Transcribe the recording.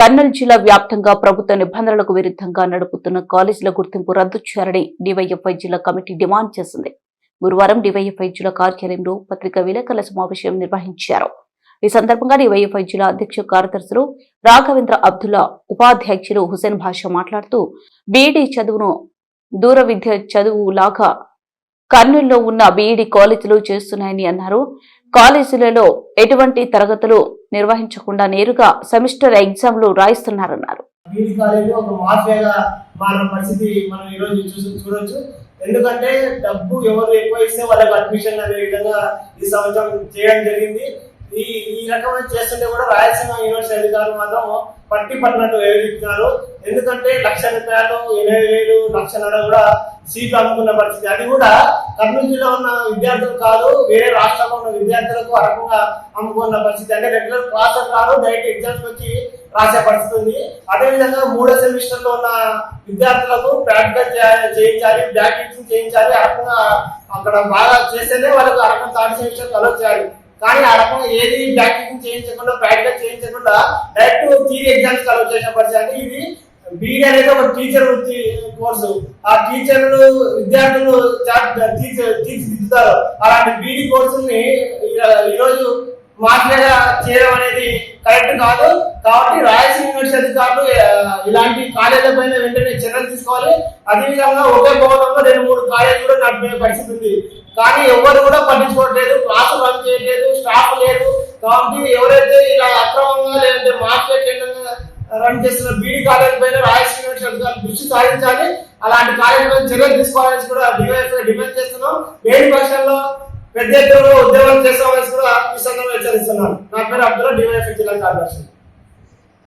కర్నూలు జిల్లా వ్యాప్తంగా ప్రభుత్వ నిబంధనలకు విరుద్ధంగా నడుపుతున్న కాలేజీల గుర్తింపు రద్దు చేయాలని డివైఎఫ్ఐ జిల్లా కమిటీ డిమాండ్ చేసింది. గురువారం డివైఎఫ్ఐ జిల్లా కార్యాలయంలో పత్రికా విలేకరుల సమావేశం నిర్వహించారు. ఈ సందర్భంగా డివైఎఫ్ఐ జిల్లా అధ్యక్ష కార్యదర్శులు రాఘవేంద్ర అబ్దుల్లా ఉపాధ్యక్షులు హుసేన్ భాష మాట్లాడుతూ బీఈడీ చదువును దూర విద్య చదువు లాగా కర్నూలులో ఉన్న బీఈడీ కాలేజీలు చేస్తున్నాయని అన్నారు. కాలేజీలలో ఎటువంటి తరగతులు నిర్వహించకుండా నేరుగా సెమిస్టర్ ఎగ్జామ్లు రాయిస్తున్నారన్నారు. ఎందుకంటే డబ్బు ఎవరు ఎక్కువ ఇస్తే వాళ్ళకి అడ్మిషన్ అనే విధంగా ఈ సంవత్సరం చేయడం జరిగింది. ఈ ఈ రకమైన చేస్తుంటే కూడా రాయలసీమ యూనివర్సిటీ అధికారులు మాత్రం పట్టి పట్టినట్టు వ్యవహరిస్తున్నారు ఎందుకంటే లక్ష రూపాయలు ఇరవై వేలు లక్షన్నర కూడా సీట్లు అనుకున్న పరిస్థితి. అది కూడా కర్నూలు జిల్లా ఉన్న విద్యార్థులు కాదు వేరే రాష్ట్రంలో ఉన్న విద్యార్థులకు అరకంగా అమ్ముకున్న పరిస్థితి. అంటే రెగ్యులర్ క్లాసెస్ కాదు డైరెక్ట్ ఎగ్జామ్స్ వచ్చి రాసే పరిస్థితి ఉంది. అదేవిధంగా మూడో సెమిస్టర్లో ఉన్న విద్యార్థులకు ప్రాక్టికల్ చే- చేయించాలి బ్యాక్ టీచింగ్ చేయించాలి ఆ అక్కడ బాగా చేస్తేనే వాళ్ళకు ఆ థర్డ్ సెమిస్టర్ అలో చేయాలి. కానీ ఆ రకంగా ఏది బ్యాక్ చేయించకుండా ప్రాక్టికల్ చేయించకుండా డైరెక్ట్ థియరీ ఎగ్జామ్స్ కలవ చేసిన పరిస్థితి. అంటే ఇది బీఈడి అనేది ఒక టీచర్ వృత్తి కోర్సు ఆ టీచర్లు విద్యార్థులు తీర్చిదిద్దుతారు అలాంటి బీఈడి కోర్సుల్ని ఈరోజు మాఫియాగా చేయడం అనేది కరెక్ట్ కాదు. కాబట్టి రాయలసీమ యూనివర్సిటీ అధికారులు ఇలాంటి కాలేజీల పైన వెంటనే చర్యలు తీసుకోవాలి. అదేవిధంగా ఒకే భవనంలో రెండు మూడు కాలేజీలు కూడా నడిపే పరిస్థితి ఉంది. కానీ ఎవరు కూడా పట్టించుకోవట్లేదు క్లాసులు రన్ చేయట్లేదు స్టాఫ్ లేదు. కాబట్టి ఎవరైతే ఇలా అక్రమంగా లేదంటే మార్కెట్ రన్ చేస్తున్న బీడీ కాలేజ్ పైన రాయలసీమ యూనివర్సిటీ అధికారులు దృష్టి సాధించాలి అలాంటి కాలేజీ చర్యలు తీసుకోవాలని కూడా డివైఎఫ్ డిమాండ్ చేస్తున్నాం. లేని పక్షంలో పెద్ద ఎత్తున ఉద్యోగం చేస్తామని కూడా ఈ సందర్భంగా హెచ్చరిస్తున్నాను. నా పేరు అబ్దుల్లా డివైఎస్ జిల్లా కార్యదర్శి.